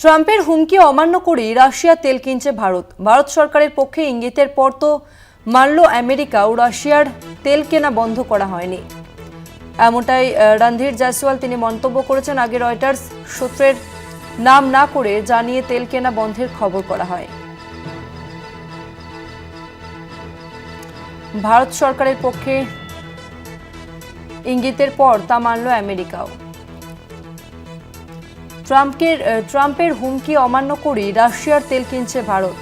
ট্রাম্পের হুমকি অমান্য করেই রাশিয়া তেল কিনছে ভারত। ভারত সরকারের পক্ষে ইঙ্গিতের পর তো মানল আমেরিকা ও রাশিয়ার তেল কেনা বন্ধ করা হয়নি। এমনটাই রণধীর জয়সওয়াল তিনি মন্তব্য করেছেন আগে রয়টার্স সূত্রের নাম না করে জানিয়ে তেল কেনা বন্ধের খবর করা হয়। ভারত সরকারের পক্ষে ইঙ্গিতের পর তা মানল আমেরিকাও। ট্রাম্পের ট্রাম্পের হুমকি অমান্য করে রাশিয়ার তেল কিনছে ভারত।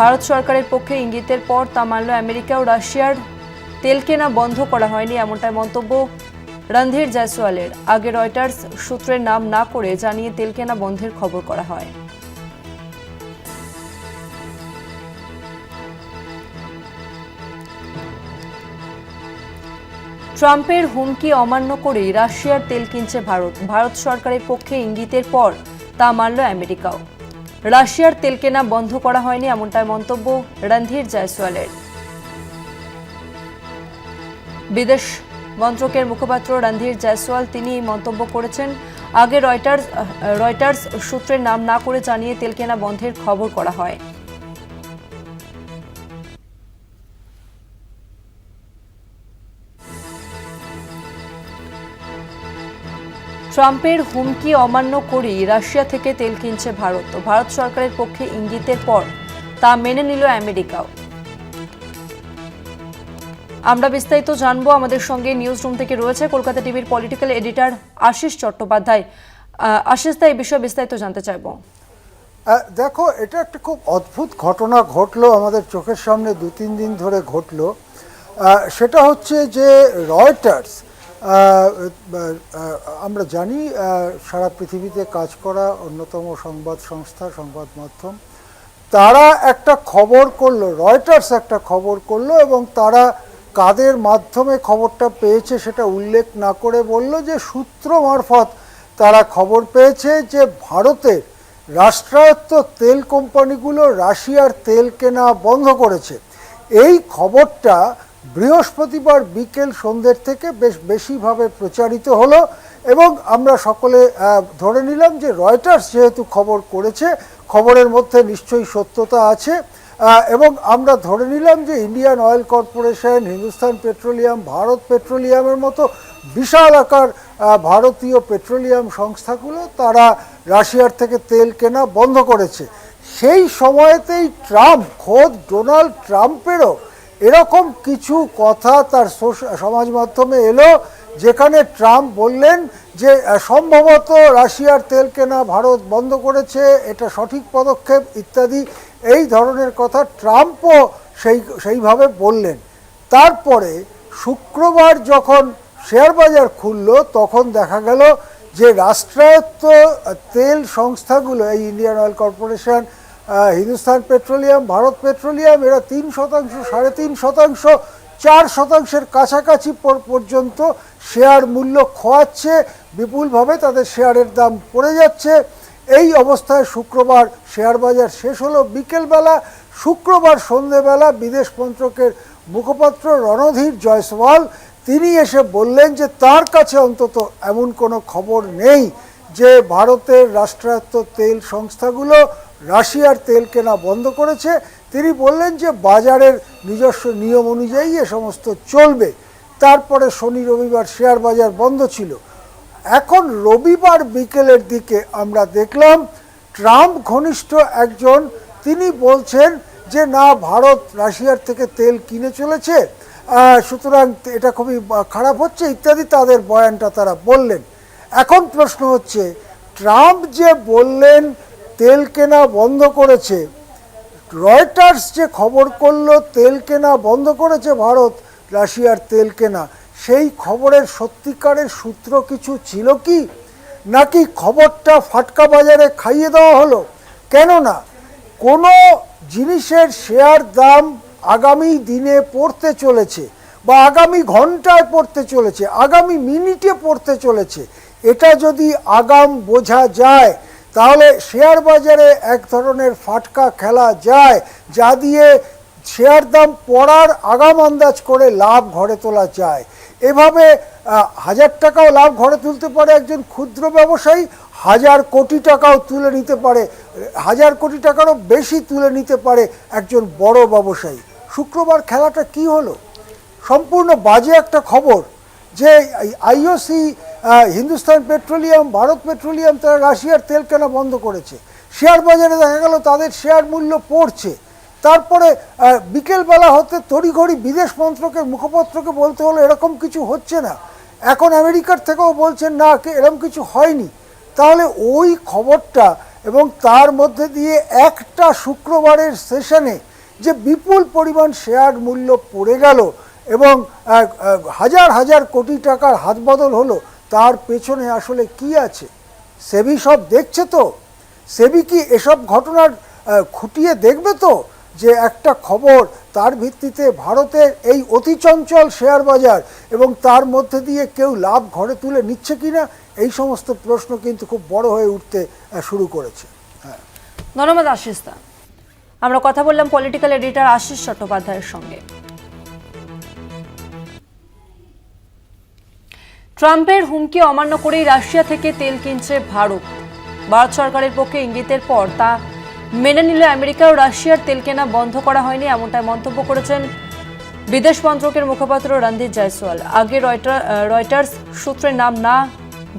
ভারত সরকারের পক্ষে ইঙ্গিতের পর তা মানল আমেরিকা ও রাশিয়ার তেল কেনা বন্ধ করা হয়নি এমনটাই মন্তব্য রণধীর জয়সওয়ালের। আগে রয়টার্স সূত্রের নাম না করে জানিয়ে তেল কেনা বন্ধের খবর করা হয়। ট্রাম্পের হুমকি অমান্য করেই রাশিয়ার তেল কিনছে ভারত। ভারত সরকারের পক্ষে ইঙ্গিতের পর তা মানল আমেরিকাও। রাশিয়ার তেল কেনা বন্ধ করা হয়নি এমনটাই মন্তব্য রণধীর জয়সওয়ালের। বিদেশ মন্ত্রকের মুখপাত্র রণধীর জয়সওয়াল তিনি এই মন্তব্য করেছেন। আগে রয়টার্স রয়টার্স সূত্রের নাম না করে জানিয়ে তেল কেনা বন্ধের খবর করা হয়। ট্রাম্পের হুমকি অমান্য করেই রাশিয়া থেকে তেল কিনছে ভারত ভারত সরকারের পক্ষে ইঙ্গিতের পর তা মেনে নিল আমেরিকাও। আমরা বিস্তারিত জানব আমাদের সঙ্গে নিউজ রুম থেকে রয়েছে কলকাতা টিভির পলিটিক্যাল এডিটর আশিস চট্টোপাধ্যায়। আশিস দা, এই বিষয়ে বিস্তারিত জানতে চাইব। দেখো, এটা একটা খুব অদ্ভুত ঘটনা ঘটলো, আমাদের চোখের সামনে দু তিন দিন ধরে ঘটলো। সেটা হচ্ছে যে রয়টার্স আমরা জানি সারা পৃথিবীতে কাজ করা অন্যতম সংবাদ সংস্থা, সংবাদ মাধ্যম। তারা একটা খবর করল রয়টার্স একটা খবর করল এবং তারা কাদের মাধ্যমে খবরটা পেয়েছে সেটা উল্লেখ না করে বলল যে সূত্র মারফত তারা খবর পেয়েছে যে ভারতের রাষ্ট্রায়ত্ত তেল কোম্পানিগুলো রাশিয়ার তেল কেনা বন্ধ করেছে। এই খবরটা বৃহস্পতিবার বিকেল সন্ধ্যের থেকে বেশ বেশিভাবে প্রচারিত হলো এবং আমরা সকলে ধরে নিলাম যে রয়টার্স যেহেতু খবর করেছে, খবরের মধ্যে নিশ্চয়ই সত্যতা আছে এবং আমরা ধরে নিলাম যে Indian Oil Corporation, Hindustan Petroleum, Bharat পেট্রোলিয়ামের মতো বিশাল আকার ভারতীয় পেট্রোলিয়াম সংস্থাগুলো তারা রাশিয়ার থেকে তেল কেনা বন্ধ করেছে। সেই সময়তেই ট্রাম্প, খোদ ডোনাল্ড ট্রাম্পেরও এরকম কিছু কথা তার সমাজ মাধ্যমে এলো, যেখানে ট্রাম্প বললেন যে সম্ভবত রাশিয়ার তেল কেনা ভারত বন্ধ করেছে, এটা সঠিক পদক্ষেপ, ইত্যাদি। এই ধরনের কথা ট্রাম্পও সেই, সেইভাবে বললেন। তারপরে শুক্রবার যখন শেয়ার বাজার খুলল, তখন দেখা গেল যে, রাষ্ট্রায়ত্ত তেল সংস্থাগুলো, এই Indian Oil Corporation Hindustan Petroleum, Bharat Petroleum, এরা তিন শতাংশ, সাড়ে তিন শতাংশ, চার শতাংশের কাছাকাছি পর- পর্যন্ত শেয়ার মূল্য খোয়াচ্ছে। বিপুলভাবে তাদের শেয়ারের দাম পড়ে যাচ্ছে। এই অবস্থায় শুক্রবার শেয়ার বাজার শেষ হলো বিকেলবেলা। শুক্রবার সন্ধেবেলা বিদেশ মন্ত্রকের মুখপাত্র রণধীর জয়সওয়াল, তিনি এসে বললেন যে তার কাছে অন্তত এমন কোনো খবর নেই যে ভারতের রাষ্ট্রায়ত্ত তেল সংস্থাগুলো রাশিয়ার তেল কেনা বন্ধ করেছে। তিনি বললেন যে বাজারের নিজস্ব নিয়ম অনুযায়ী এ সমস্ত চলবে। তারপরে শনি রবিবার শেয়ার বাজার বন্ধ ছিল। এখন রবিবার বিকেলের দিকে আমরা দেখলাম, ট্রাম্প ঘনিষ্ঠ একজন। তিনি বলছেন যে, না, ভারত রাশিয়ার থেকে তেল কিনে চলেছে। সুতরাং এটা খুবই খারাপ হচ্ছে, ইত্যাদি তাদের বয়ানটা তারা বললেন। এখন প্রশ্ন হচ্ছে, ট্রাম্প যে বললেন তেল কেনা বন্ধ করেছে। রয়টার্স যে খবর করল, তেল কেনা বন্ধ করেছে ভারত, রাশিয়ার তেল কেনা। সেই খবরের সত্যিকারের সূত্র কিছু ছিল কি? নাকি খবরটা ফাটকা বাজারে খাইয়ে দেওয়া হলো? কেননা, কোনো জিনিসের শেয়ার দাম আগামী দিনে পড়তে চলেছে বা আগামী ঘন্টায় পড়তে চলেছে, আগামী মিনিটে পড়তে চলেছে। এটা যদি আগাম বোঝা যায় তাহলে শেয়ার বাজারে এক ধরনের ফাটকা খেলা যায়, যা দিয়ে শেয়ার দাম পড়ার আগাম আন্দাজ করে লাভ ঘরে তোলা যায়। এভাবে হাজার টাকাও লাভ ঘরে তুলতে পারে একজন ক্ষুদ্র ব্যবসায়ী, হাজার কোটি টাকাও তুলে নিতে পারে, হাজার কোটি টাকারও বেশি তুলে নিতে পারে একজন বড় ব্যবসায়ী। শুক্রবার খেলাটা কি হলো? সম্পূর্ণ বাজে একটা খবর। যে IOC Hindustan Petroleum, Bharat Petroleum তারা রাশিয়ার তেল কেনা বন্ধ করেছে। শেয়ার বাজারে দেখা গেল তাদের শেয়ার মূল্য পড়ছে। তারপরে বিকেলবেলা হতে তড়িঘড়ি বিদেশ মন্ত্রকের মুখপত্রকে বলতে হলো এরকম কিছু হচ্ছে না। এখন আমেরিকার থেকেও বলছেন, না এরকম কিছু হয়নি। তাহলে ওই খবরটা এবং তার মধ্যে দিয়ে একটা শুক্রবারের সেশনে যে বিপুল পরিমাণ শেয়ার মূল্য পড়ে গেল এবং হাজার হাজার কোটি টাকার হাত বদল হলো, তার পেছনে আসলে কি আছে? সেবি সব দেখছে তো? সেবি কি এসব ঘটনার খুঁটিয়ে দেখবে তো? যে একটা খবর, তার ভিত্তিতে ভারতের এই অতি চঞ্চল শেয়ার বাজার এবং তার মধ্যে দিয়ে কেউ লাভ ঘরে তুলে নিচ্ছে কিনা এই সমস্ত প্রশ্ন কিন্তু খুব বড় হয়ে উঠতে শুরু করেছে। হ্যাঁ। ধন্যবাদ আশিস আমরা কথা বললাম পলিটিক্যাল এডিটর আশিস চট্টোপাধ্যায়ের সঙ্গে। ট্রাম্পের হুমকি অমান্য করেই রাশিয়া থেকে তেল কিনছে ভারত। ভারত সরকারের পক্ষে ইঙ্গিতের পর তা মেনে নিল আমেরিকা ও রাশিয়ার তেল কেনা বন্ধ করা হয়নি এমনটাই মন্তব্য করেছেন বিদেশ মন্ত্রকের মুখপাত্র রণদীপ জয়সওয়াল। আগে রয়টার, রয়টার্স সূত্রের নাম না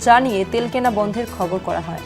জানিয়ে তেল কেনা বন্ধের খবর করা হয়।